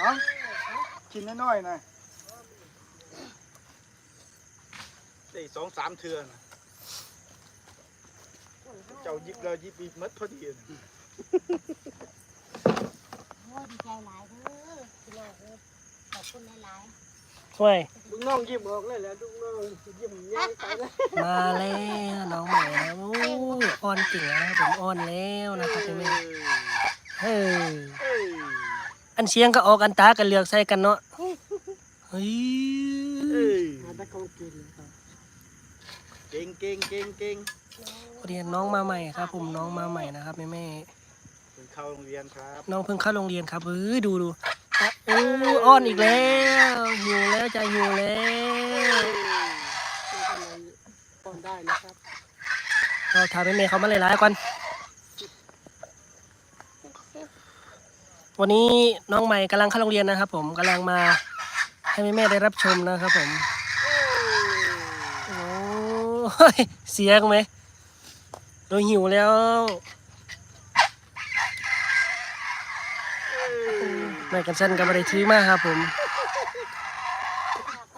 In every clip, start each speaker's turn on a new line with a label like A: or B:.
A: น้องกินน้อยๆนะ
B: ได้สองสามเทือนน่ะเจ้ายิบเรายิบอีกมัดพอดีน่ะ
C: โอ้ดีใจหลายเด้อพี่น้องเอ้ยขอบคุณหลาย
D: ห่วย
E: ลูกน้องยิ้มออกเลยแหละลูกน้องยิ้มแย้งไปเลย
D: มาแล้วน้องใหม่นะโอ้ยอ่อนเก่งแล้วนะครับผมอ่อนแล้วนะครับพี่แม่เฮ้ย
B: เอ้ย
D: อันเสียงก็ออกอันตากันเลือกใส่กันเนาะเฮ้ย
B: เอ้ย
E: หาแต่ของกินครับ
B: เก่งเก่งเก่งเก่ง
D: เรียนน้องมาใหม่ครับ ผมน้องมาใหม่นะครับแม่แม่
B: เพิ่งเข้าโรงเรียนครับ
D: น้องเพิ่งเข้าโรงเรียนครับเฮ้ยดูดูอะโอ้อ้อนอีกแล้วหิวแล้วจะหิวแล้ว
E: ไม่ทำอะไรก่อนได้นะครับ
D: เราถามแม่แม่เขามาหลายๆกัน วันนี้น้องใหม่กำลังเข้าโรงเรียนนะครับ ผมกำลังมาให้แม่แม่ๆได้รับชมนะครับผมโอ้ยเสียงไหมเราหิวแล้วไม่กันสั้นก็ไม่ได้ถือมากครับผม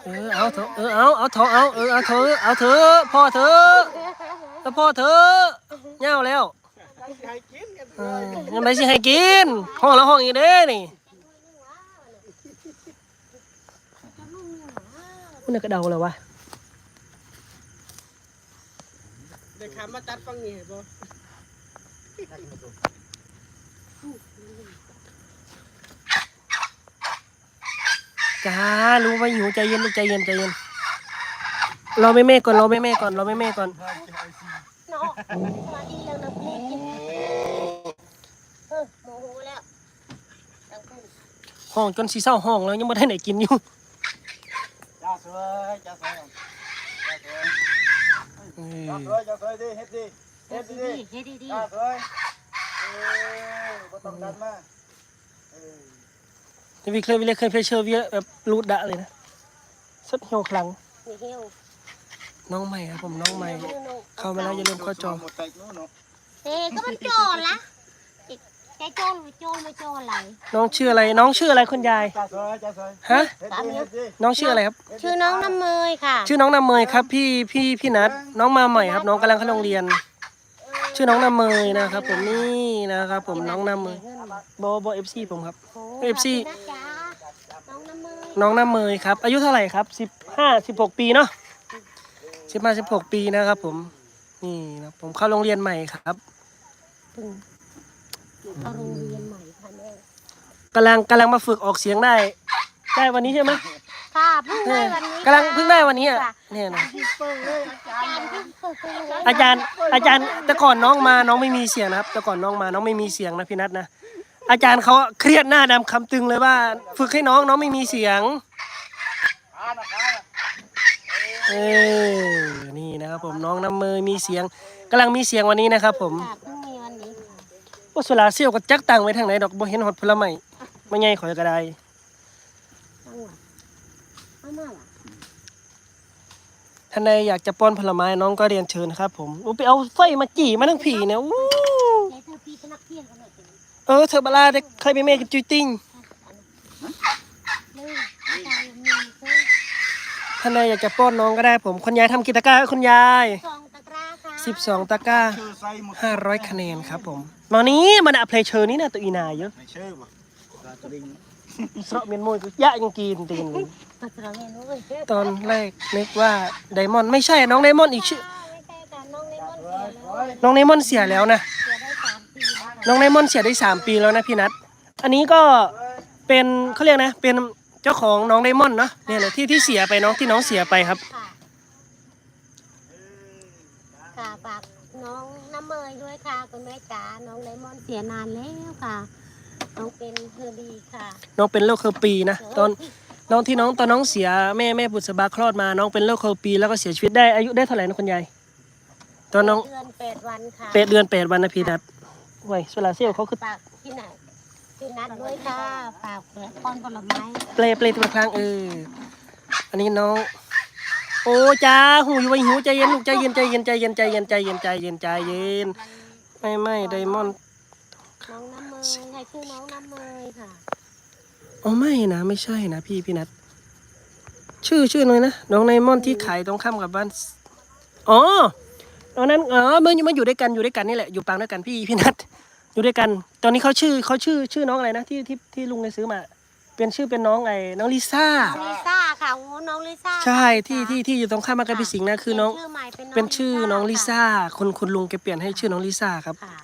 D: เออเอาเถอะเออเอาเอาเถอะเอาเออเอาเถอะเอาเถอะพ่อเถอะแล้วพ่อเถอะเงาแล้ว
B: ให้กินกัน
D: เออยังไงสิให้กิน ห้องแล้วห้องอีกเด้นี่คุณน่ะกระเดาเลยวะ
E: เด็กขามาตัดฟังนี่เห็นบ่
D: จ้ารู้ว่าหิวใจเย็นลูกใจเย็นใจเย็นรอแม่แม่ๆก่อนรอแม่แม่ๆก่อนรอแม่แม่ๆก่อน
C: ๆเนาะสวัสดีแล้วนะพี่กินเออโมโหแล้วตั้งแต่
D: ห้องจนสีเศร้าห้องแล้วยังไม่ได้ไหนกินอยู่
A: จ้าสวยจ้าสวยจ้าส
D: เอ
A: วย
D: อ
A: จ้าสวยจ้าสวยดิเฮ็ดดิเฮ็ดดิดิ
C: เฮ็ดดี
A: จ้าสวยเออบ่ต้องดันมาเออ
D: แต่วิเคราะห์วิเคราะห์เพรสเชอร์เวียแบบรูดดะเลยนะสุดเหี่ยวคลัง
C: ๆนี่เฮียว
D: น้องใหม่ครับผมน้องใหม่ เข้ามาแล้วอย่าลืมเข้าจอ
A: หมดแตกนู้นเนาะ
C: เอ๊ะก็มันโจรละ แกโจรหรือโจรไม่โจรอะไร
D: น้องชื่ออะไร น้องชื่ออะไรคุณยาย
A: จ้าสวยจ้าสวย
D: ฮะ
A: เฮ็ดดิเฮ็ดดิ
D: น้องชื่ออะไรครับ
C: ชื่อน้องน้ำเมยค่ะ
D: ชื่อน้องน้ำเมยครับ พี่พี่พี่นัทน้องมาใหม่ครับ น้องกำลังเข้าโรงเรียน ชื่อน้องน้ำเมยนะครับ ผมนี่นะครับ ผมน้องน้ำเมยบอบอเอฟซีผมครับ
C: โอ้
D: FC
C: ขอบคุณนะจ๊ะน้องน้ำเมย
D: น้องน้ำเมยครับ อายุเท่าไหร่ครับสิบห้าสิบหกปีเนาะสิบห้าสิบหกปีนะครับ ผม นี่นะผมเข้าโรงเรียนใหม่ครับ
C: เพิ่ง เข้าโรงเรียนใหม่ค่ะแม่
D: กำลังกำลังมาฝึกออกเสียงได้ ได้วันนี้ใช่ไหม
C: ค่ะเพิ่ง
D: เอ
C: ได้
D: อ
C: วันนี้
D: กำลัง
C: ค่ะ
D: เพิ่งได้วันนี้อะ
C: ค่ะ
D: เนี่ยนะ
C: อาจารย์เพิ่งฝึกเลย
D: อาจารย์อาจารย์แต่ก่อนน้องมาน้องไม่มีเสียงนะครับแต่ก่อนน้องมาน้องไม่มีเสียงนะพี่นัทนะอาจารย์เขาเครียดหน้าดำคำตึงเลยว่า ฝึกให้น้องน้องไม่มีเสียง
A: อ่านะครั
D: เออนี่นะครับผมน้องน้ำเมยมีเสียงกำลังมีเสียงวันนี้นะครับผม
C: ค่ะเพิ่งมีวันนี้ค่ะ
D: ว่าสุราเซียวกับจักตังไว้ทางไหนดอกบ่เห็นหอดผลไม้ไม่ไงข่อยก็ได้ท่านใดอยากจะป้อนผลไม้น้องก็เรียนเชิญครับ ผมอู้ไปเอาไฟมาจี่มาทั้งผีเนี่ยอู้
C: เธออ
D: เธอบาลาได้ใครไปเมฆกับจุยติ้ง
C: เลยอาจารย์มีเพิ่ง
D: ท่านใดอยากจะป้อนน้องก็ได้ผมคุณยายทำกิจการให้คุณยาย
C: สองตะกร้าค่ะ
D: 12 ตะกร้า
A: ชื่อใส่หมด
D: 500 คะแนนครับผมมานี้มันอะเพลเชอร์นี่นะตัวอีนาเยอะ
A: ไม่เชื่อบ่ตาตริง
D: สระเมียนมวยก็ยะยังกินตีน
C: ปัสสาวะเนี่ยนุ้ย
D: ตอนแรกนึกว่าไดมอนด์ไม่ใช่น้องไดมอนด์อีกชื่อ
C: ไม่ใช่ค่ะน้องเลมอนเสียแล้ว
D: น้องไดมอนด์เสียแล้วนะ
C: เสียได้สามปีแล้ว
D: น้องไดมอนด์เสียได้สามปีแล้วนะพี่นัท อันนี้ก็เป็นเขาเรียกนะ เป็นเจ้าของน้องไดมอนด์เนาะเนี่ยแหละที่ที่เสียไปน้องที่น้องเสียไปครับ
C: ค่ะค่ะฝากน้องน้ำ เมยด้วยค่ะ คุณแม่จ๋าน้องเลมอนเสียนานแล้วค่ะ น้องเป็นเฮอร์ดีค่ะ
D: น้องเป็นโรคเคอร์ปีนะตอนน้องที่น้องตอนน้องเสียแม่แม่บุษบาคลอดมา น้องเป็นโรคเคอร์ปี แล้วก็เสียชีวิตได้อายุได้เท่าไหร่นะคุณยายตอนน้อง
C: เดือนแปดวันค่ะ
D: เป็ดเดือนแปดวันนะพี่นัทไว้ยโซลาเซลล์เขาคือ
C: ฝากที่ไหนที่นัดด้วยค่ะฝากแผลคอนผลไม้
D: เปลเปลตัวครั้งเอออันนี้น้อง โอ้จ้าหูอยู่ไว้หิวใจเย็นลูกใจเย็นใจเย็นใจเย็นใจเย็นใจเย็นใจเย็นใจเย็น ไม่ไม่ไดมอนด์
C: น้องน้ำเมยให้ชื่อน้องน้ำเมยค่ะ
D: อ๋อไม่นะไม่ใช่นะพี่พี่นัทชื่อชื่อหน่อยนะน้องไนมอนที่ขายตรงข้ามกับบ้านอ๋อตอนนั้นอ๋อเมื่อมาอยู่ด้วยกันอยู่ด้วยกันนี่แหละอยู่ปางด้วยกันพี่พี่นัทอยู่ด้วยกัน ตอนนี้เขาชื่อเขาชื่อชื่อน้องอะไรนะที่ที่ที่ลุงได้ซื้อมา เป็นชื่อเป็นน้องไอ้น้องลิซ่า
C: ลิซ่าค่ะโอ้น้องลิซ่า
D: ใช่ที่ที่ที่อยู่ตรงข้ามบ้านกับพี่สิงห์นะคือน้อง
C: เปลี่ยชื่อใหม่เป็นน้อง
D: เป็นชื่อน้องลิ
C: ค่ะ
D: ซ่าคนคุณลุงแกเปลี่ยนให้ชื่อน้องลิซ่าครับ
C: ค่ะ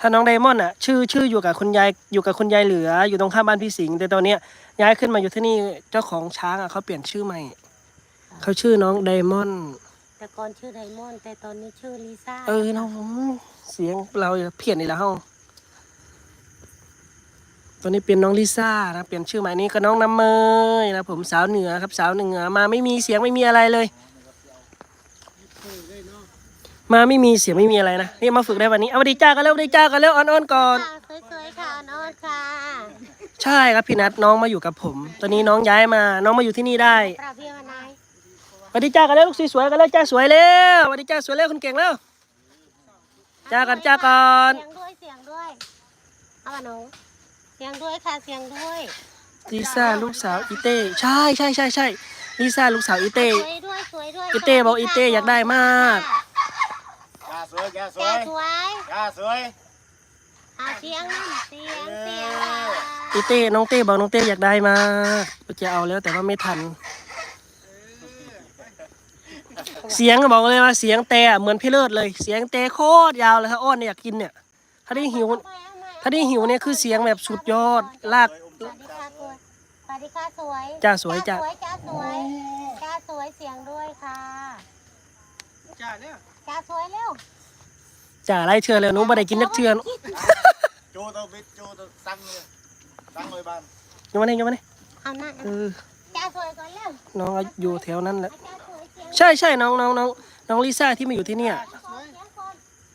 D: ถ้าน้องไดมอนด์อะชื่อชื่ออยู่กับคุณยายอยู่กับคุณยายเหลือ อยู่ตรงข้ามบ้านพี่สิงห์แต่ตอนเนี้ยย้ายขึ้นมาอยู่ที่นี่เจ้าของช้างอะเขาเปลี่ยนชื่อใหม่เขาชื่อน้องไดมอนด์
C: แต่ก่อนชื่อไดมอนด์แต่ตอนนี้ชื่อลิซ่า
D: เออน้องเสียงเราเพี้ยนอีกแล้วเฮา ตอนนี้เป็นน้องลิซ่านะเปลี่ยนชื่อใหม่นี้ก็น้องน้ำเมยนะผมสาวเหนือครับสาวเหนือมาไม่มีเสียงไม่มีอะไรเลย มาไม่มีเสียงไม่มีอะไรนะนี่มาฝึกได้วันนี้เอาสวัสดีจ้ากันแล้วสวัสดีจ้ากันแล้วอ่อนๆก่อน
C: ค่ะสวยๆค่ะนอนค่ะ
D: ใช่ครับพี่นัทน้องมาอยู่กับผม ตอนนี้น้องย้ายมาน้องมาอยู่ที่นี่ได้
C: ปราบเพียงนาย
D: สวัสดีจ้ากันแล้วลูกสวยๆกันแล้วจ้าสวยแล้วสวัสดีจ้าสวยแล้วคนเก่งแล้วจ้ากันจ้าก่อน
C: เสียงด้วยเสียงด้วย เอามาหนูเสียงด้วยค่ะเสียงด้วย
D: ลิซ่าลูกสาวอีเต้ใช่ใช่ใช่ใช่ลิซ่าลูกสาวอีเต้
C: สวยด้วยสวยด้วย
D: อีเต้บอกอีเต้อยากได้มาก
A: ยาสวยยาสว
C: แก่
A: ย
C: สวย
A: ยาสวย
C: อาเสียงนั่นเสียงเสียงค่ะ
D: อีเต้น้องเต้บอกน้องเต้อยากได้มากจะเอาแล้วแต่ว่าไม่ทัน เสียงบอกเลยว่าเสียงเตะเหมือนพี่เลิศเลย เสียงเตะโคตรยาวเลยถ้าอ้อนเนี่ยอยากกินเนี่ยถ้าได้หิว ถ้าได้หิวเนี่ยคือเสียงแบบสุดยอด ลาก
C: สวัสดีค่ะสวยสวัสดีค่ะสวย
D: จ้าสวยจ้า
C: สวยจ้าสวยจ้าสวยเสียงด้วยค่ะ
B: จ้าเนี่ย
C: จ้าสวยเร็ว
D: จ่าไล่เชือเลยหนูบ่ได้กินนักเชือหนู
A: โจตัวบิดโจตัวตั้งเลยตั้งเลยบ้าน
D: ยังมาเนี่ยยังมาเนี่ย
C: เอาหน้า
D: เออ
C: จ้าสวยก่อนเร็ว
D: น้องอยู่แถวนั้นแหละ
C: จ้าสวยเสียง
D: ใช่ใช่น้องน้องน้องน้องลิซ่าที่มาอยู่ที่เนี่ย
C: เสียงก่อน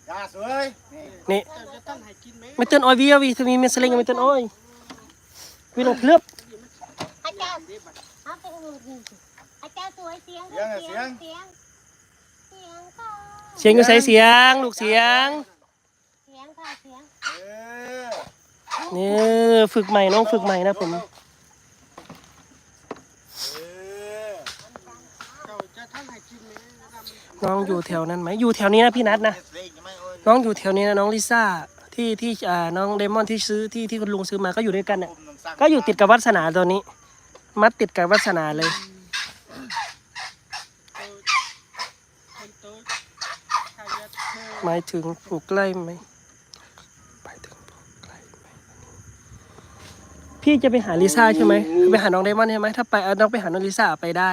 A: ยาสวยนี่
D: นี่
B: เจ้าจะตั้งให้กินไหม
D: ไม่เตือนอ้อยวีวีถ้ามีเมสลิงไม่เตือนอ้อยวีลงเคลือบ
C: อาจารย์เอาไปดูดิอาจารย์สวยเสียงด้วยเสียงเสียงเสียงค่ะ
D: เสียงอยู่ใส่เสียงลูกเสียง
C: เสียงค่ะเสียง
A: เออ
D: นี่ฝึกใหม่น้องฝึกใหม่นะผม
A: เออ
B: เจ้าจะตั้งให้กินไหมนะครับ
D: น้องอยู่แถวนั้นไหมอยู่แถวนี้นะพี่นัทนะ น้องอยู่แถวนี้นะน้องลิซ่าที่ที่อ่าน้องเดมอนที่ซื้อที่ที่คุณลุงซื้อมาก็อยู่ด้วยกันเนี่ย
A: ผมต้องสั่ง
D: ก็อยู่ติดกับวัดสนาตัวนี้ มัดติดกับวัดสนาเลย
B: คนโตใครจะเธอ
D: หมายถึงปลูกใกล้ไหมหมายถึงปลูกใกล้ไหมพี่จะไปหาลิซ่าใช่ไหมไปหาน้องเดมอนใช่ไหมถ้าไปเอาน้องไปหาน้องลิซ่าไปได้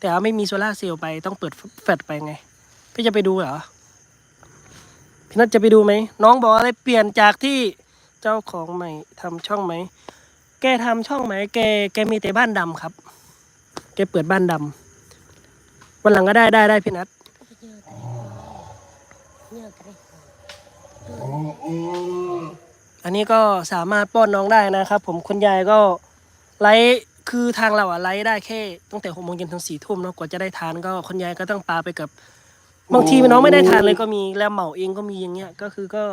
D: แต่ว่าไม่มีโซล่าร์เซลล์ไปต้องเปิดแฟลชไปไง พี่จะไปดูเหรอ พี่นัทจะไปดูไหม น้องบอกอะไรเปลี่ยนจากที่เจ้าของใหม่ทำช่องไหม แกทำช่องไหม แก แกมีแต่บ้านดำครับ แกเปิดบ้านดำวันหลังก็ได้ได้ได้พี่นัท
C: อันเลย
D: อันนี้ก็สามารถป้อนน้องได้นะครับ ผมคุณยายก็ไลฟ์คือทางเราอะไลฟ์ได้แค่ตั้งแต่หกโมงเย็นถึงสี่ทุ่มเนาะกว่าจะได้ทานก็คุณยายก็ต้องปาไปกับ บางทีน้องไม่ได้ทานเลยก็มีแล้วเหมาเองก็มีอย่างเงี้ยก็คือก็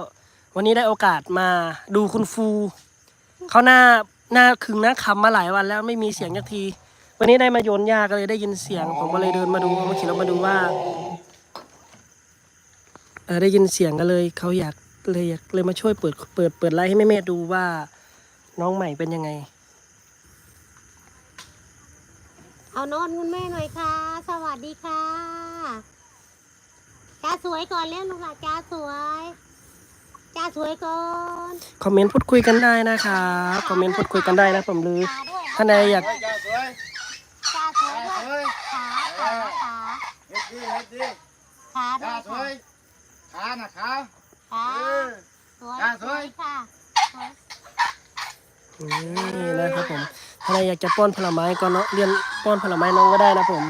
D: วันนี้ได้โอกาสมาดูคุณฟูเขาหน้าหน้าขึงหน้าคำมาหลายวันแล้วไม่มีเสียงสักที วันนี้ได้มาโยนยาก็เลยได้ยินเสียงผมก็เลยเดินมาดูมาขี่รถมาดูว่าเออได้ยินเสียงก็เลยเขาอยากเลยอยากเลยมาช่วยเปิดเปิดเปิดไลฟ์ให้แม่แม่ดูว่าน้องใหม่เป็นยังไง
C: เอานอนคุณแม่หน่อยค่ะ สวัสดีค่ะ จ้าสวยก่อนเร็วลูกหลานจ้าสวยจ้าสวยก่อน
D: คอมเมนต์พูดคุยกันได้นะครับคอมเมนต์พูดคุยกันได้นะผมหรือ
C: ขาด้วย
D: ท่านใดอยาก
A: เฮ้ยยาสวย
C: จ้าสวย
A: ยา
C: ด้วย
A: สวย
C: ขาขาขา
A: เฮ็ดดีเฮ็ดดี
C: ขาด้
A: ยา
C: วย
A: สวยขาน่ะขา
C: ขา
A: เออ
C: สวย
A: จ้าส
C: ส
A: ว
C: วยยค่ะสวย
D: นี่นะครับผมถ้าใครอยากจะป้อนผลไม้ก็เนาะเรียนป้อนผลไม้น้องก็ได้นะผม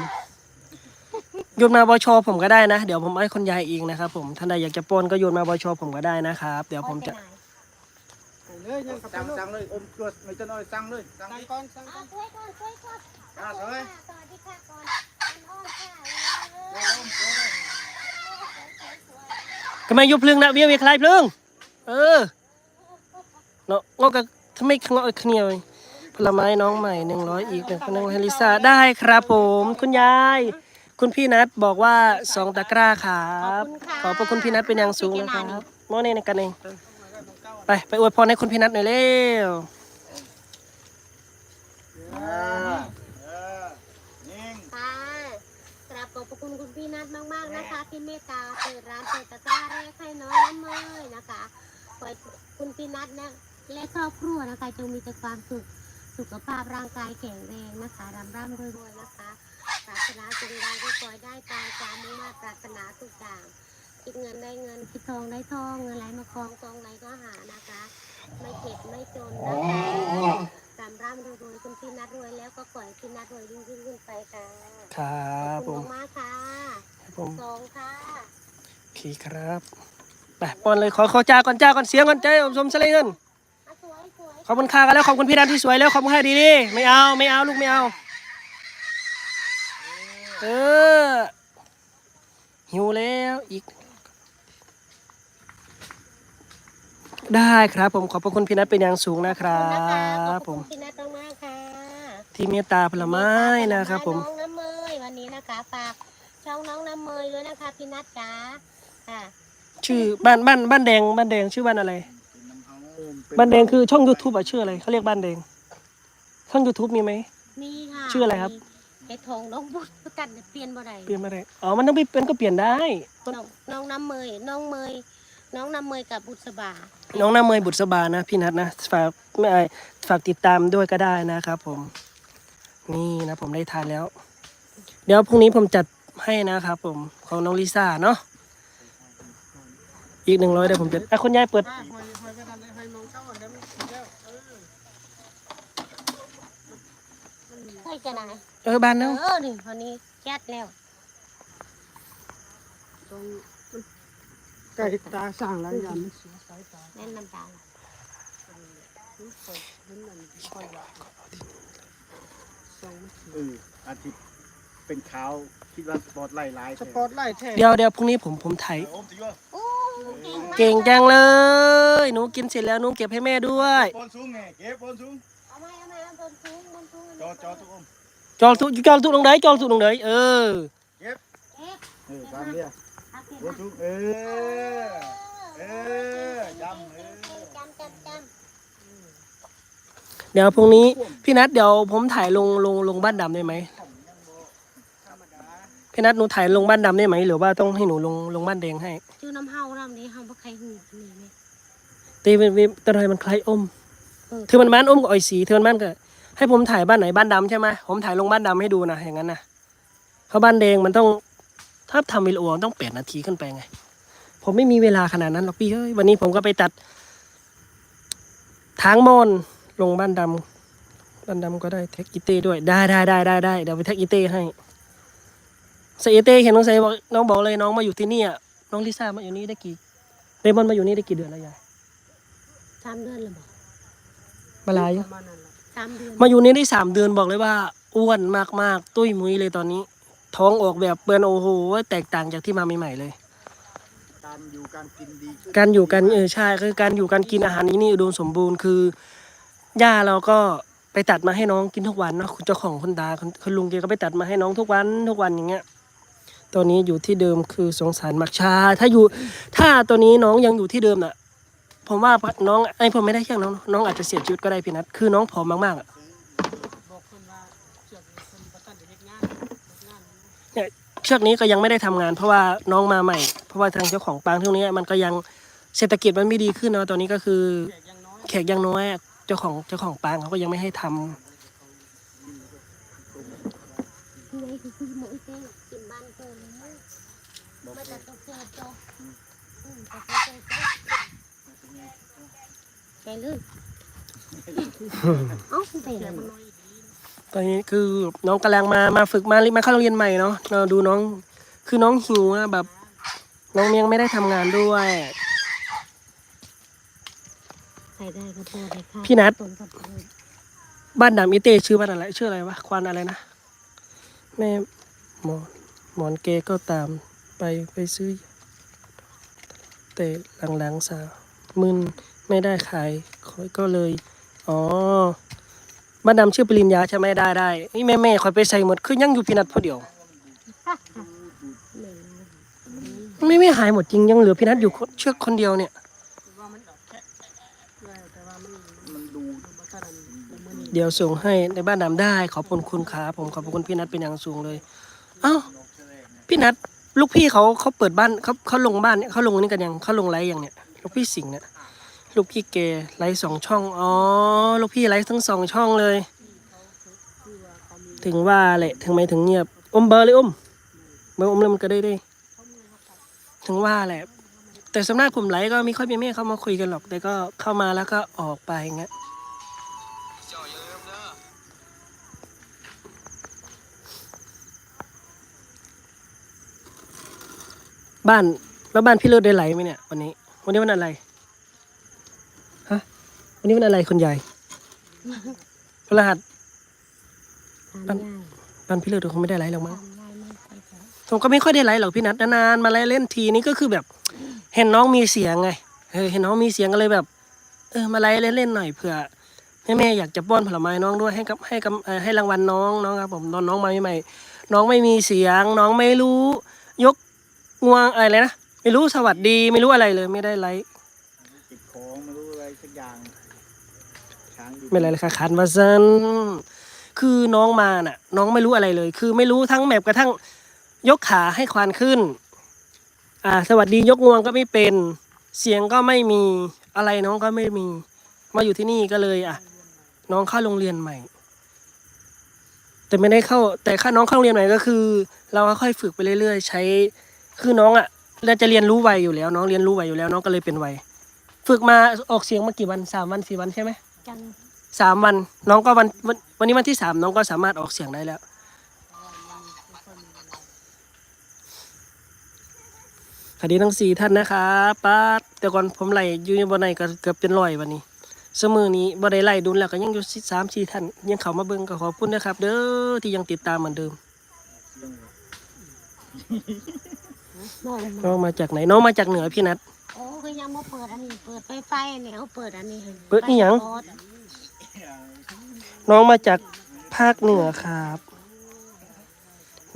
D: โยนมาบชผมก็ได้นะ เดี๋ยวผมให้คนยายเองนะครับผมท่านใดอยากจะป้อนก็โยนมาบชผมก็ได้นะครับ เดี๋ยวผมจะ
B: ไปเลยยังกับ
A: สั่ง
B: ลูก
A: สั่งเลยอมตัวไม่จะน้อยสั่งเลยสั่ง
B: สั่งก่อนสั่งก่
C: เอา
B: อน
C: สวยก่อนสวยก่อน
A: ยาสวย
C: สวัสดีค่ะก่อนอ้อนค่ะเออ
A: อมตัวเลย
D: ก็ไม่ยุบพลึงนะเวียเวียคลายพลึงเออเนาะงอกกับทำไมงอกขเนียวพลไม้น้องใหม่หนึ่งร้อยอีกหนึ่งคนนึงให้ลิซ่าได้ครับผม คุณยาย คุณพี่นัทบอกว่าสองตะกร้าครับขอบพระคุณพี่นัทเป็นอย่างสูงนะครับโมอนี่ในกันเองไปไปอวยพรให้คุณพี่นัทหน่อยเร็ว
A: อ่าเออนิ่ง
C: ค่ะกราบขอบพระคุณคุณพี่นัทมากๆนะคะที่เมตตาเปิดร้านเปิดตะกร้าแรกให้น้องน้ำเมยนะคะขอให้คุณพี่นัทนะและครอบครัวนะคะจงมีแต่ความสุขสุขภาพร่างกายแข็งแรงนะคะร่ำร่ำรวยๆนะคะ ปรารถนาสิ่งใดก็ขอให้ได้ตามความมุ่งมั่นปรารถนาทุกอย่างคิดเงินได้เงินคิดทองได้ทองเงินไหลมาคลองทองไหลก็หานะคะ ไม่เจ็บไม่จนนะคะร่ำร่ำรวยๆคุณพี่นัทรวยแล้วก็ขอให้พี่นัทรวยยิ่งๆขึ้นไปค่ะ
D: ครับ
C: ข
D: ผ
C: อบ
D: ม
C: คุณมากๆค่ะ
D: ครับผม
C: สองค่ะ
D: โอเคครับไปปอนเลยขอขอจ้าก่อนจ้าก่อนเสียงก่อนใจผมสมสเลเงิน
C: อะสวยสวย
D: ขอบคุณค่ากันแล้วขอบคุณพี่นัทที่สวยแล้วขอบคุณให้ดีดีๆไม่เอาไม่เอาลูกไม่เอา เออ หิวแล้วอีก ได้ครับ ผมขอบพระคุณพี่นัทเป็นอย่างสูงนะครั
C: ขอบคุณนะคะ
D: บ
C: ข
D: ผ
C: อบ
D: ม
C: คุณพี่นัทมากๆค่ะ
D: ที่เมตตาผลไม้นะครับ ผม
C: น้องน้ำเมยวันนี้นะคะฝากช่องน้องน้ำเมยด้วยนะคะพี่นัทจ๋าค่ะ
D: ชื่อบ้านบ้านบ้านแดงบ้านแดงชื่อบ้านอะไร บ้านแดงคือช่อง YouTube อะชื่ออะไรเขาเรียกบ้านแดงช่อง YouTube มีไหม
C: มีค่ะ
D: ชื่ออะไรครับ
C: ไอ้ทองน้องบุญประกันเปลี่ยนบ่ได้
D: เปลี่ยนมาได้อ๋อมันต้องไปเป็นก็เปลี่ยนได้
C: น้องน้องน้ำเมยน้องเมยน้องน้ำเมยกับบุษบา
D: น้องน้ำเมยบุตรสบานะพี่นัทนะฝากไม่อายฝากติดตามด้วยก็ได้นะครับผม นี่นะผมได้ทานแล้ว เดี๋ยวพรุ่งนี้ผมจัดให้นะครับผมของน้องลิซ่าเนาะอีกหนึ่งร้อยเดี๋ยวผมจะอะคุณยายเปิด
E: ห้อยห้อยห้อยไปทำให้มองเจ้าก่อนเดี๋ยวมันกินแล้วเออ
C: เฮ้ยจะไหน
D: เออบ้าน
C: เอ
D: เนาะ
C: อนี่คนนี้แก๊สแล้ว
E: ตรงมันไก่ตาสั่งแล้วอย่ามันเสียสายตา
C: แน่นน้ำตาล
E: มันเปิดมันนั่นค่อยว่าส่องมันเสีย
A: เอออาทิตย์เป็นขาวคิดว่าสปอร์ตไล่ไลท์
E: สปอร์ตไลท์แท้
D: เดี๋ยวเดี๋ยวพรุ่งนี้ผมผมถ่าย
A: โอ้มสิว่า
C: โอ้เก่งมาก
D: เก่งจังเลย หนูกินเสร็จแล้วหนูเก็บให้แม่ด้วย
A: บอลสูงไงเก็บบอลสูง
C: เอาไหมเอาไหมเอาบนสูงบนสูง
A: จอจอทุกอม
D: จองทุกจองทุกตรงไหนจองทุกตรงไหนเออ
C: เอ๊ะ
A: เออตามเนี่ย
C: เอาเก็บบ
A: อลสูงเออเออจำเออ
C: จำจำจำ
D: เดี๋ยวพรุ่งนี้พี่นัทเดี๋ยวผมถ่ายลงลงลงบ้านดำได้ไหมพี่นัทหนูถ่ายลงบ้านดำได้ไหมหรือว่าต้องให้หนูลงลงบ้านแดงให้
C: ชื่อน้ำเฮาน้ำนี้เฮาบ่ใครหูนี่ไหม
D: ตีเป็นเป็นตะไยมันคล้ายอม
C: เออ
D: เธอมันบ้านอมกับอ้อยสีเธอมันบ้านก็ ให้ผมถ่ายบ้านไหนบ้านดำใช่ไหมผมถ่ายลงบ้านดำให้ดูนะอย่างนั้นนะเพราะบ้านแดงมันต้อง ถ้าทำวิดีโอมันต้องแปดนาทีขึ้นไปไง ผมไม่มีเวลาขนาดนั้นหรอกพี่เฮ้ยวันนี้ผมก็ไปตัดทางมอนลงบ้านดำบ้านดำก็ได้แท็กอีเต้ด้วยได้ได้ได้ได้ได้เดี๋ยวไปแท็กอีเต้ให้ใส่อีเต้เห็นน้องใส่บอกน้องบอกเลยน้องมาอยู่ที่นี่อะน้องลิซ่ามาอยู่นี่ได้กี่เดมอนมาอยู่นี่ได้กี่เดือนแล้วยาย
C: สามเดือนแล้วบอก
D: มาลายอยู่
E: ประมาณนั้นแหละ
C: สามเดือน
D: มาอยู่นี่ได้สามเดือนบอกเลยว่า อ้วนมากๆ ตุ้ยมุ้ยเลยตอนนี้ ท้องออกแบบเปื้อนโอ้โหแตกต่างจากที่มาใหม่ๆเลย
A: การอยู่การกินดีขึ้น
D: การอยู่กันเออใช่คือการอยู่การกินอาหารนี้นี่อุดมสมบูรณ์คือย่าเราก็ไปตัดมาให้น้องกินทุกวันเนาะคุณเจ้าของคุณตาคุณคุณลุงแกก็ไปตัดมาให้น้องทุกวันทุกวันอย่างเงี้ย ตอนนี้อยู่ที่เดิมคือสงสารมักชา ถ้าอยู่ ถ้าตัวนี้น้องยังอยู่ที่เดิมน่ะ ผมว่าน้องไอ้ผมไม่ได้เชื่อน้องน้องอาจจะเสียชีวิตก็ได้พี่นัทคือน้องผอมมากๆอะ
E: บอกคนว่าเชือกนี้คนประตันเฮ็ดงานเฮ็ดงาน
D: เนี่ยเชือกนี้ก็ยังไม่ได้ทำงาน เพราะว่าน้องมาใหม่ เพราะว่าทางเจ้าของปางเท่านี้มันก็ยังเศรษฐกิจมันไม่ดีขึ้นเนาะตอนนี้ก็คือ
E: แขกยังน้อย
D: แขกยังน้อยอะเจ้าของเจ้าของปางเขาก็ยังไม่ให้ทำ
C: ที่ไหนคือคือหมูเต้นกินบ้านเกินไม่แต่ต้องเสียจออืมแต่ต้องเสียจอไป เลยเอ้าไปเลย
D: ตอนนี้คือน้องกำลังมามาฝึกมามาเข้าโรงเรียนใหม่เนาะเราดูน้องคือน้องหิวอะแบบ น้องยังไม่ได้ทำงานด้วย
C: ใส่ได้ก็พอเลยค่ะ
D: พี่นัท
C: ต้นกับพืช
D: บ้านดำอีเต้ชื่อบ้านอะไรชื่ออะไรวะควานอะไรนะแม่หมอนหมอนเกก็ตามไปไปซื้อ แต่หลังๆสาวมึน ไม่ได้ขายก็เลย อ๋อบ้านดำชื่อปริญญาใช่ไหมได้ได้นี่แม่แม่คอยไปใส่หมดคือยังอยู่พี่นัทผู้เดียวไม่ไม่หายหมดจริงยังเหลือพี่นัทอยู่เชือกคนเดียวเนี่ยเดี๋ยวส่งให้ในบ้านดำได้ ขอบคุณคุณครับผมขอบคุณพี่นัทเป็นอย่างสูงเลย เอ้าพี่นัทลูกพี่เขาเขาเปิดบ้านเขาเขาลงบ้านเนี่ยเขาลงนี่กันยังเขาลงไลฟ์ยังเนี่ยลูกพี่สิงห์เนี่ย ลูกพี่เกไลฟ์สองช่อง อ๋อ ลูกพี่ไลฟ์ทั้งสองช่องเลย ถึงว่าแหละถึงไม่ถึงเงียบ อมเบอร์เลยอมเบอร์อมเลยมันก็ได้ได้ ถึงว่าแหละ แต่สำนักผมไลฟ์ก็ไม่ค่อยมีแม่เข้ามาคุยกันหรอก แต่ก็เข้ามาแล้วก็ออกไปงเงี้ยบ้านแล้วบ้านพี่เลิศได้ไหลไหมเนี่ยวันนี้ วันนี้วันอะไร วันนี้วันอะไรคนใหญ่พฤหัส
C: ทำง่าย
D: บ้านพี่เลิศคงไม่ได้ไหลหรอกมั้ง
C: ทำง่ายมากไปเถอะ
D: ผมก็ไม่ค่อยได้ไลฟ์หรอกพี่นัทนานๆมาไลฟ์เล่นทีนี้ก็คือแบบ เห็นน้องมีเสียงไงเออเห็นน้องมีเสียงก็เลยแบบ เออมาไลฟ์เล่นๆหน่อยเผื่อให้แม่อยากจะป้อนผลไม้น้องด้วยให้กับให้กับเอ่อให้รางวัลน้องน้องครับผมตอนน้องมาใหม่ๆน้องไม่มีเสียง น้องไม่รู้ ยกงวงอะไรเลยนะไม่รู้สวัสดี ไม่รู้อะไรเลย ไม่ได้ไลฟ์
A: ติดของไม่รู้อะไรสักอย่างช้างอยู่
D: ไม่ไรเลยค่ะขันมาซันคือน้องมาน่ะ น้องไม่รู้อะไรเลย คือไม่รู้ทั้งแมปกระทั่งยกขาให้ควานขึ้น อ่า สวัสดียกงวงก็ไม่เป็น เสียงก็ไม่มีอะไรน้องก็ไม่มี มาอยู่ที่นี่ก็เลยอะ น้องเข้าโรงเรียนใหม่ แต่ไม่ได้เข้า แต่ค่าน้องเข้าโรงเรียนใหม่ก็คือ เราค่อยฝึกไปเรื่อยๆ ใช้ คือน้องอะเราจะเรียนรู้ไวอยู่แล้ว น้องเรียนรู้ไวอยู่แล้ว น้องก็เลยเป็นไวฝึกมาออกเสียงมากี่วันสามวันสี่วันใช่ไหม
C: จัง
D: สามวันน้องก็วันวันวันนี้วันที่สามน้องก็สามารถออกเสียงได้แล้ว สวัสดีทั้งสี่ท่านนะครับป้าดแต่ก่อนผมไล่อยู่ในบนไหนก็เกือบเป็นร้อยวันนี้เสมอนี้บ่ได้ไล่ดุนแล้วก็ยังอยู่สามสี่ท่าน ยังเข้ามาเบิ่งก็ขอบคุณนะครับ เด้อที่ยังติดตามเหมือนเดิม
C: มอง
D: น้องมาจากไหนน้องมาจากเหนือพี่นัท
C: โอ้ก็ยังมาเปิดอันนี้ เปิดไฟไฟเนี่ยเขาเปิดอันนี้ให้
D: เปิดอีหยัง
C: ไฟโพสต์
D: น้องมาจากภาคเหนือครับ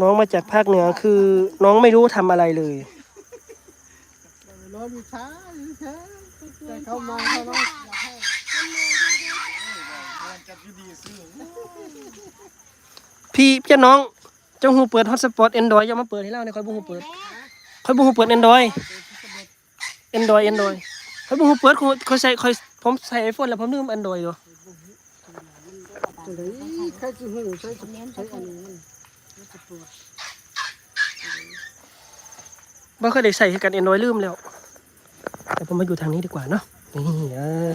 D: น้องมาจากภาคเหนือคือ น้องไม่รู้ทำอะไรเลย
E: รอดูช้าอยู่ช้าแต่เข้ามาเขาต้อง
A: จับอยู่ดีซื้อ
D: พี่พี่น้องเจ้าหูเปิดฮอตสปอตแอนดรอยย่ามาเปิดให้เราในคอยบุหูเปิดคอยบุหูเปิดแอนดรอยแอนดรอยแอนดรอยคอยบุหูเปิดคอยคอยใส่คอยผมใส่ไอโฟนแล้วผมลืมแอนดรอยอยู่
E: ตัวนี้ใครสิฮู้ใช้ใช้อันนี้มันมันจะปวด
D: บ่เคยได้ใส่ให้กันแอนดรอยลืมแล้ว แต่ผมมาอยู่ทางนี้ดีกว่าเนาะนี่เออ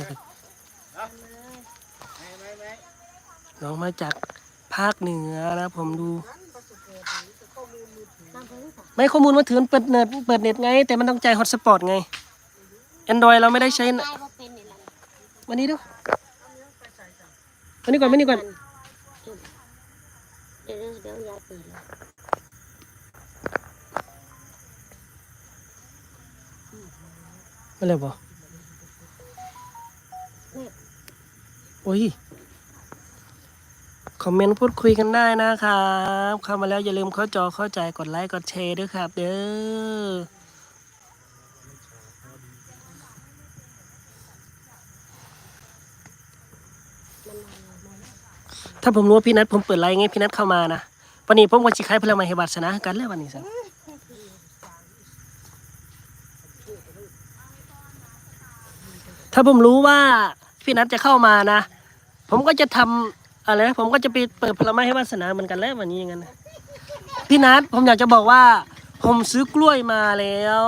A: ไม่ไม่ไม่
D: น้องมาจากภาคเหนือนะผมดู
C: บางคนก็
D: ไม่ข้อมูลมาถือเปิดเน็ตเปิดเน็ตไง แต่มันต้องใจฮอตสปอตไงแอนดรอยเราไม่ได้ใช้
C: ได้
D: นะ
C: ว่าเป็นนี่แหละ
D: วัน นี้ดูวันนี้ก่อนวันนี้ก่อน
C: เดี๋ยวเดี๋ยวยายเปิดเลย
D: อะไรบ่โอ้ย คอมเมนต์พูดคุยกันได้นะครับ เข้ามาแล้วอย่าลืมเข้าจอเข้าใจกดไลค์กดแชร์ด้วยครับ เด้อ ถ้าผมรู้ว่าพี่นัทผมเปิดไลน์ไงพี่นัทเข้ามานะวันนี้ผมก็จะขายพลังไม้ให้บัตรชนะกันแล้ววันนี้สิถ้าผมรู้ว่าพี่นัทจะเข้ามานะ ผมก็จะทำอะไรนะผมก็จะไปเปิดพลังไม้ให้วาสนาเหมือนกันแล้ววันนี้อย่างนั้นพี่นัทผมอยากจะบอกว่า ผมซื้อกล้วยมาแล้ว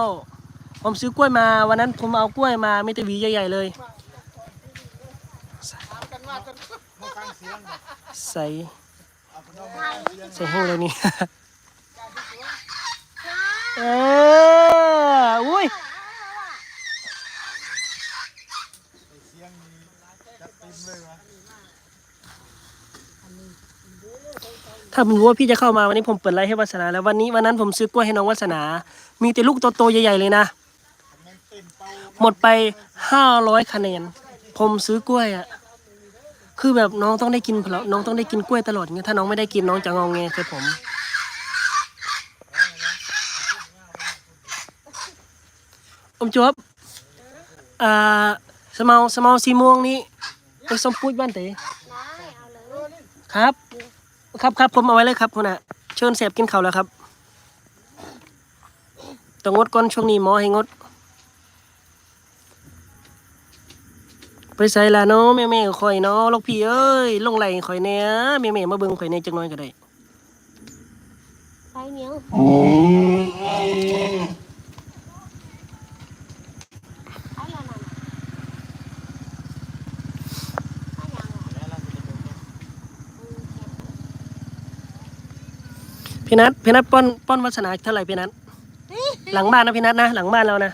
D: ผมซื้อกล้วยมา วันนั้นผมเอากล้วยมามีแต่หวีใหญ่ๆเลย
A: มาฟังเสียงแบบ
D: ใส่ใส่แห้งเลยนี่ เอออุ้ยถ้าผมรู้ว่าพี่จะเข้ามาวันนี้ผมเปิดไลฟ์ให้วาสนา แล้ววันนี้วันนั้นผมซื้อกล้วยให้น้องวาสนา มีแต่ลูกโตๆใหญ่ๆเลยนะ หมดไปห้าร้อยคะแนน ผมซื้อกล้วยอะ คือแบบน้องต้องได้กินผลน้องต้องได้กินกล้วยตลอดเงี้ยถ้าน้องไม่ได้กินน้องจะงองแงใช่ผม อมจวบอ่าสมอสมอสีม่วงนี้ไปส้มปุ้ยบ้านเต๋
C: อ
D: ครับ ครับครับผมเอาไว้เลยครับคุณอะเชิญเสพกินเขาแล้วครับต้องงดก่อนช่วงนี้หมอให้งด ไปใส่ละเนาะแม่แม่ข่อยเนาะลูกพี่เอ้ยลงไหลข่อยแหน่แม่แม่มาเบิ่งข่อยแหน่จักหน่อยก็ได้
C: ไปเหนียวไปแล้วนั่นน่ะไปยังล่ะอืม
D: พี่นัทพี่นัทป้อนป้อนวัสนาเท่าไหร่พี่นัทหลังบ้านนะพี่นัทนะ หลังบ้านเรานะ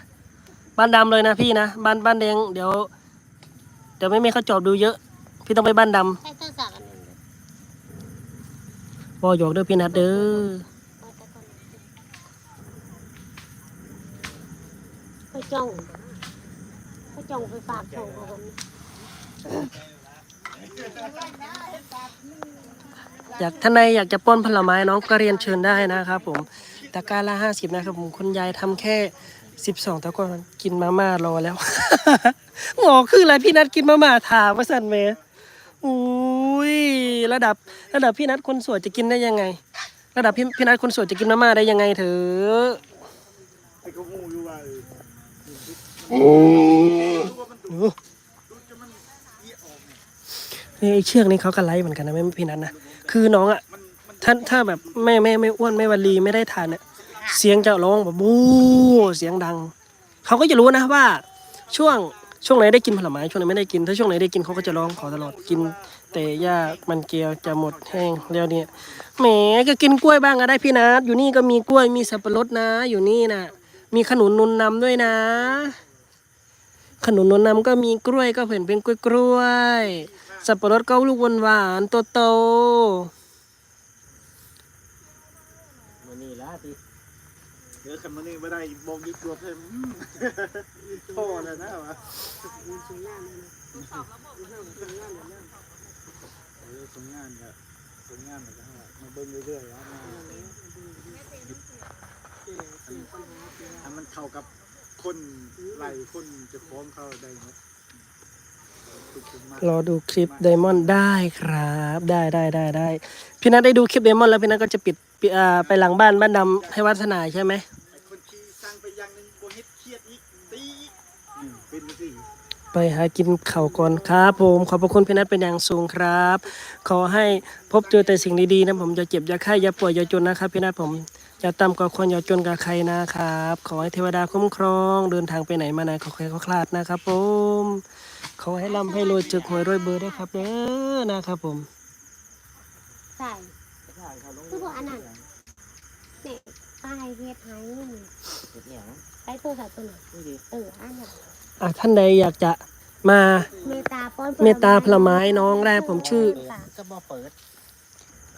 D: บ้านดำเลยนะพี่นะ บ้านบ้านแดงเดี๋ยว เดี๋ยวไม่ไม่เขาจอบดูเยอะ พี่ต้องไปบ้านด
C: ใช้โทรศัพท์อันหนึงเด้อำ
D: บอหยอกเด้อพี่นัทเด้อ
C: เปิดแต่ก่อนไปจ้องไปจ้องไปฝากส่งเขาคนนี้
D: อยากท่านใดอยากจะป้อนผลไม้น้องก็เรียนเชิญได้นะครับผมตะกร้าละห้าสิบนะครับผมคุณยายทำแค่ สิบสองตะกร้ากินมาม่ารอแล้วหงอคืออะไรพี่นัทกินมาม่าถามว่าสันเมอุ้ยระดับ ระดับพี่นัทคนสวยจะกินได้ยังไง ระดับพี่พี่นัทคนสวยจะกินมาม่าได้ยังไงเถอะ
A: ไอ้ก็งูอยู่ว่าเออ
D: นี่ไอ้เชือกนี้เขาก็ไล่เหมือนกันนะไม่พี่นัทนะคือน้องอะถ้าถ้าแบบแม่แม่ไม่อ้วนไม่วันลีไม่ได้ทานเนี่ย เสียงจะร้องแบบบู๊เสียงดัง เขาก็จะรู้นะว่า ช่วงช่วงไหนได้กินผลไม้ช่วงไหนไม่ได้กินถ้าช่วงไหนได้กินเขาก็จะร้องขอตลอดกิน แต่หญ้ามันเกลียวจะหมดแห้งแล้วเนี่ยแหมก็กินกล้วยบ้างก็ได้พี่นัทอยู่นี่ก็มีกล้วยมีสับปะรดนะ อยู่นี่นะมีขนุนนุนนำด้วยนะ ขนุนนุนนำก็มีกล้วยก็เห็นเป็นกล้วยกล้วยสับปะรดก็ลูกหวานโตโต
A: วันนี้ละที เดี๋ยวคันมันนี่ไม่ได้บอกยึดตัวเพิ่มพ่อแล้วนะวะเออส่งงานก็ส่งงานก็มาเบิ่งเรื่อยๆแล้วมาให้มันเข้ากับคนไหลคนจะฟ้องเขาได้หมดฝึกจนมาก
D: รอดูคลิปไดมอนด์ได้ครับ ได้ได้ได้ได้พี่นัทได้ดูคลิปไดมอนด์แล้วพี่นัทก็จะปิดปิดอ่าไปหลังบ้านบ้านดำให้วัฒนาใช่ไหม
A: อย่างหนึงบ่เฮ็ดเครียดอีกตีอีกอืมเป็นสิ
D: ไปหากินข้าวก่อนครับผมขอบพระคุณพี่นัทเป็นอย่างสูงครับ ขอให้พบเจอแต่สิ่งดีๆนะผมจะเจ็บอย่าไข้อย่าป่วยอย่าจนนะครับพี่นัทผมอย่าต่ำกว่าคนอย่าจนกับใครนะครับ ขอให้เทวดาคุ้มครอง เดินทางไปไหนมาไหนขอให้เขาคลาดนะครับผมขอให้ร่ำให้รวยจึกหวยรวยเบอร์ด้วยครับเด้อนะครับผม
C: ใช่คือบอกอันนั้นเนี่ย ป้ายเฮ็ดให้ไปโทรศัพท์ตัวไหนเอออันนั้น
D: อะท่านใดอยากจะมา
C: เมตตาป้อน
D: เมตตาผลไม้น้องแรกผมชื่อ
E: ก็บ่เปิด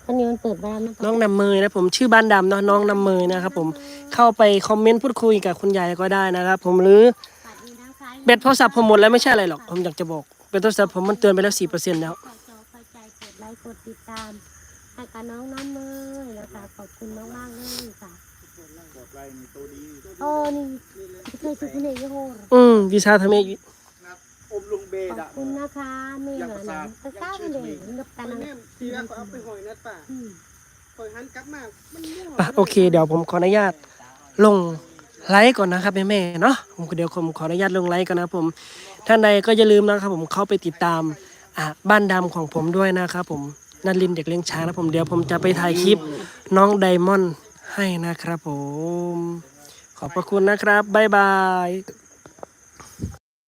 C: อันนี้มันเปิดไว้แล้วมัน
D: น้องนำเมยนะผมชื่อบ้านดำเนาะน้องนำเมยนะครับผมเข้าไปคอมเมนต์พูดคุยกับคุณยายก็ได้นะครับผมหรือ
C: ปัดนี้นะคะ
D: แบตโทรศัพท์ผมหมดแล้วไม่ใช่อะไรหรอกผมอยากจะบอกแบตโทรศัพท์ผมมันเตือนไปแล้วสี่เปอร์เซ็นต์แล้ว
C: ขอจอขอใจกดไลค์กดติดตามให้กับน้องน้ำมือนะคะขอบคุณมากๆเลยค่ะ โอ้นี่เคยซื้อที่ไหนยี่ห้อ
D: อืมวิชาทำเอง
A: นะอมลุงเบ
C: ขอ
A: ดะ
C: บคุณนะคะแม่หน่อยนะตะกร้าเป็นเด็กนับกัน
E: มัน
C: นะ
E: แน่ทีแรกเขาเอาไปหอยนัดป่า
C: อืม
E: หอยหันกลับมามันม่วง
D: อะโอเค เดี๋ยวผมขออนุญาตลงไลค์ก่อนนะครับแม่ๆเนาะผมเดี๋ยวผมขออนุญาตลงไลค์ก่อนนะครับผม ท่านใดก็อย่าลืมนะครับ ผมเข้าไปติดตามอะบ้านดำของผมด้วยนะครับผมนันลินเด็กเลี้ยงช้างนะผมเดี๋ยวผมจะไปถ่ายคลิปน้องไดมอนด์ ให้นะครับผม ขอบพระคุณนะครับ บ๊ายบาย